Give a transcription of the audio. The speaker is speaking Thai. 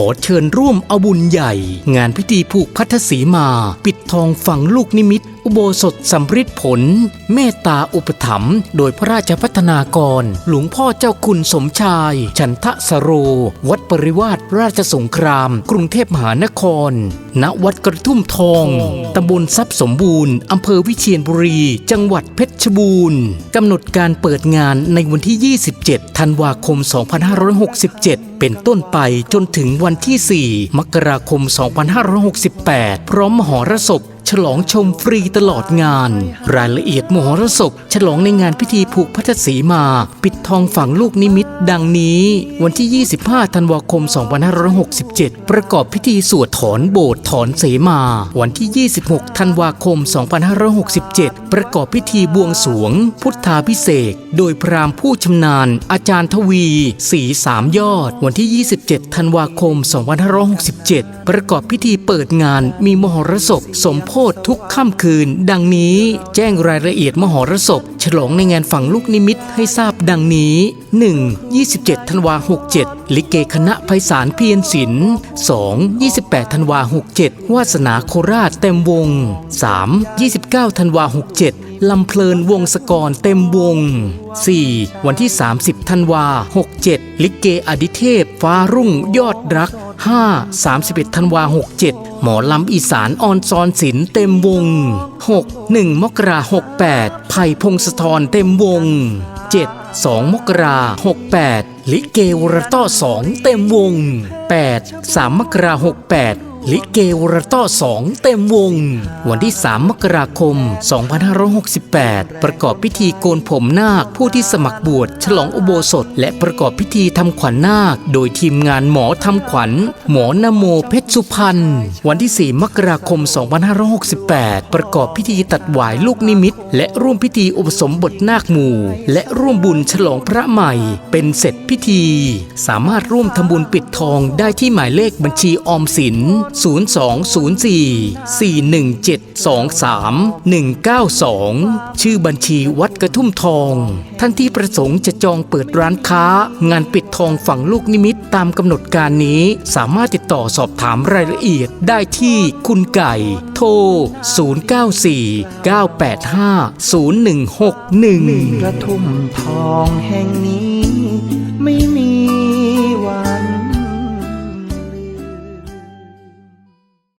ขอเชิญร่วมเอาบุญใหญ่ งานพิธีผูกพัทธสีมา ปิดทองฝังลูกนิมิตอุโบสถสำริดผล เมตตาอุปถัมภ์โดยพระราชพัฒนากร หลวงพ่อเจ้าคุณสมชาย ฉันทะสโร วัดปริวาสราชสงคราม กรุงเทพมหานคร ณวัดกระทุ่มทองตำบลทรัพย์สมบูรณ์อำเภอวิเชียรบุรี จังหวัดเพชรบูรณ์กำหนดการเปิดงานในวันที่ 27 ธันวาคม 2567 เป็นต้นไปจนถึงวันที่ 4 มกราคม 2568 พร้อมมหรสพฉลองชมฟรีตลอดงาน รายละเอียดมหรสพ ฉลองในงานพิธีผูกพัทธสีมา ปิดทองฝังลูกนิมิตดังนี้ วันที่ 25 ธันวาคม 2567 ประกอบพิธีสวดถอนโบสถ์ถอนเสมา วันที่ 26 ธันวาคม 2567 ประกอบพิธีบวงสวง พุทธาพิเศษโดยพราหมณ์ผู้ชำนาญ อาจารย์ทวีสีสามยอด วันที่ 27 ธันวาคม 2567 ประกอบพิธีเปิดงานมีมหรสพสมโพธทุกค่ำคืน ดังนี้แจ้งรายละเอียดมหรสพ ฉลองในงานฝังลูกนิมิตให้ทราบดังนี้ 1. 27ธันวา67 ลิเกคณะไพศาลเพียรศิลป์ 2. 28ธันวา67 วาสนาโคราชเต็มวง 3. 29ธันวา67ลำเพลินวงศกรเต็มวง 4. วันที่ 30 ธันวา 67 ลิเกอดิเทพ ฟ้ารุ่งยอดรัก 5. 31 ธันวา 67 หมอลำอีสานออนซอนศิลป์เต็มวง 6. 1 มกรา68ไผ่พงศธรเต็มวง 7. 2 มกรา68 ลิเกวรต้อ2เต็มวง 8. 3 มกรา68 ลิเกวรต้อ2 เต็มวง วันที่ 3 มกราคม 2568 ประกอบพิธีโกนผมนาคผู้ที่สมัครบวชฉลองอุโบสถ และประกอบพิธีทำขวัญนาค โดยทีมงานหมอทำขวัญ หมอนโมเพชรสุพรรณวันที่ 4 มกราคม 2568 ประกอบพิธีตัดหวายลูกนิมิต และร่วมพิธีอุปสมบทนาคหมู่ และร่วมบุญฉลองพระใหม่ เป็นเสร็จพิธี สามารถร่วมทำบุญปิดทองได้ที่หมายเลขบัญชีออมสิน0204 41723 192 ชื่อบัญชีวัดกระทุ่มทอง ท่านที่ประสงค์จะจองเปิดร้านค้า งานปิดทองฝั่งลูกนิมิตตามกำหนดการนี้ สามารถติดต่อสอบถามรายละเอียดได้ที่คุณไก่ โทร 094 985 0161 กระทุ่มทองแห่งนี้